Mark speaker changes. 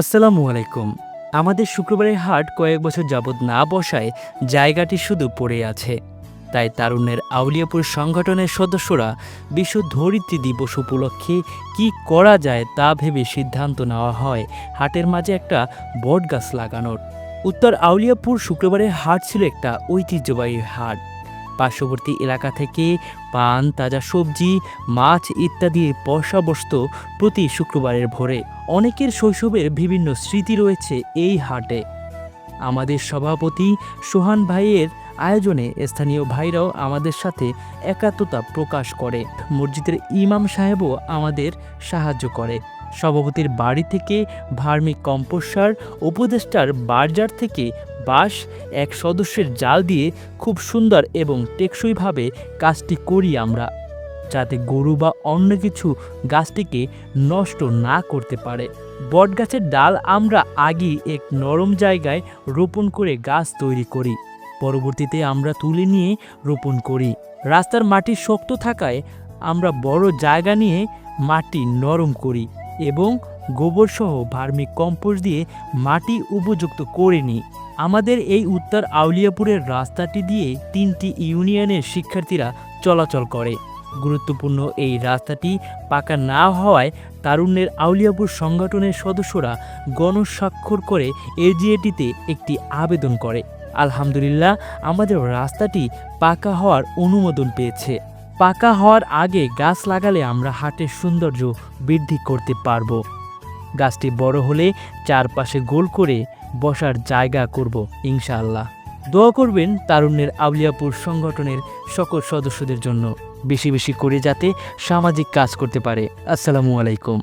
Speaker 1: আসসালামু আলাইকুম। আমাদের শুক্রবারের হাট কয়েক বছর যাবৎ না বসায় জায়গাটি শুধু পড়ে আছে। তাই তারুণ্যের আউলিয়াপুর সংগঠনের সদস্যরা বিশ্ব ধরিত্রী দিবস উপলক্ষে কি করা যায় তা ভেবে সিদ্ধান্ত নেওয়া হয় হাটের মাঝে একটা বট গাছ লাগানোর। উত্তর আউলিয়াপুর শুক্রবারের হাট ছিল একটা ঐতিহ্যবাহী হাট। পার্শ্ববর্তী এলাকা থেকে পান, তাজা সবজি, মাছ ইত্যাদি পয়সা বসত প্রতি শুক্রবারের ভোরে। অনেকের শৈশবের বিভিন্ন স্মৃতি রয়েছে এই হাটে। আমাদের সভাপতি সোহান ভাইয়ের আয়োজনে স্থানীয় ভাইরাও আমাদের সাথে একাত্মতা প্রকাশ করে। মসজিদের ইমাম সাহেবও আমাদের সাহায্য করে। সভাপতির বাড়ি থেকে ভার্মিক কম্পোসার, উপদেষ্টার বার্জার থেকে বাঁশ এক সদস্যের জাল দিয়ে খুব সুন্দর এবং টেকসইভাবে কাজটি করি আমরা, যাতে গরু বা অন্য কিছু গাছটিকে নষ্ট না করতে পারে। বটগাছের ডাল আমরা আগেই এক নরম জায়গায় রোপণ করে গাছ তৈরি করি। পরবর্তীতে আমরা তুলে নিয়ে রোপণ করি। রাস্তার মাটি শক্ত থাকায় আমরা বড় জায়গা নিয়ে মাটি নরম করি এবং গোবরসহ ভার্মিক কম্পোস্ট দিয়ে মাটি উপযুক্ত করে নিই। আমাদের এই উত্তর আউলিয়াপুরের রাস্তাটি দিয়ে তিনটি ইউনিয়নের শিক্ষার্থীরা চলাচল করে। গুরুত্বপূর্ণ এই রাস্তাটি পাকা না হওয়ায় তারুণ্যের আউলিয়াপুর সংগঠনের সদস্যরা গণস্বাক্ষর করে এজিএটিতে একটি আবেদন করে। আলহামদুলিল্লাহ, আমাদের রাস্তাটি পাকা হওয়ার অনুমোদন পেয়েছে। পাকা হওয়ার আগে গাছ লাগালে আমরা হাটের সৌন্দর্য বৃদ্ধি করতে পারব। গাছটি বড় হলে চারপাশে গোল করে বসার জায়গা করব, ইনশাআল্লাহ। দোয়া করবেন তারুণ্যের আউলিয়াপুর সংগঠনের সকল সদস্যদের জন্য। বেশি বেশি করে যাতে সামাজিক কাজ করতে পারে। আসসালামু আলাইকুম।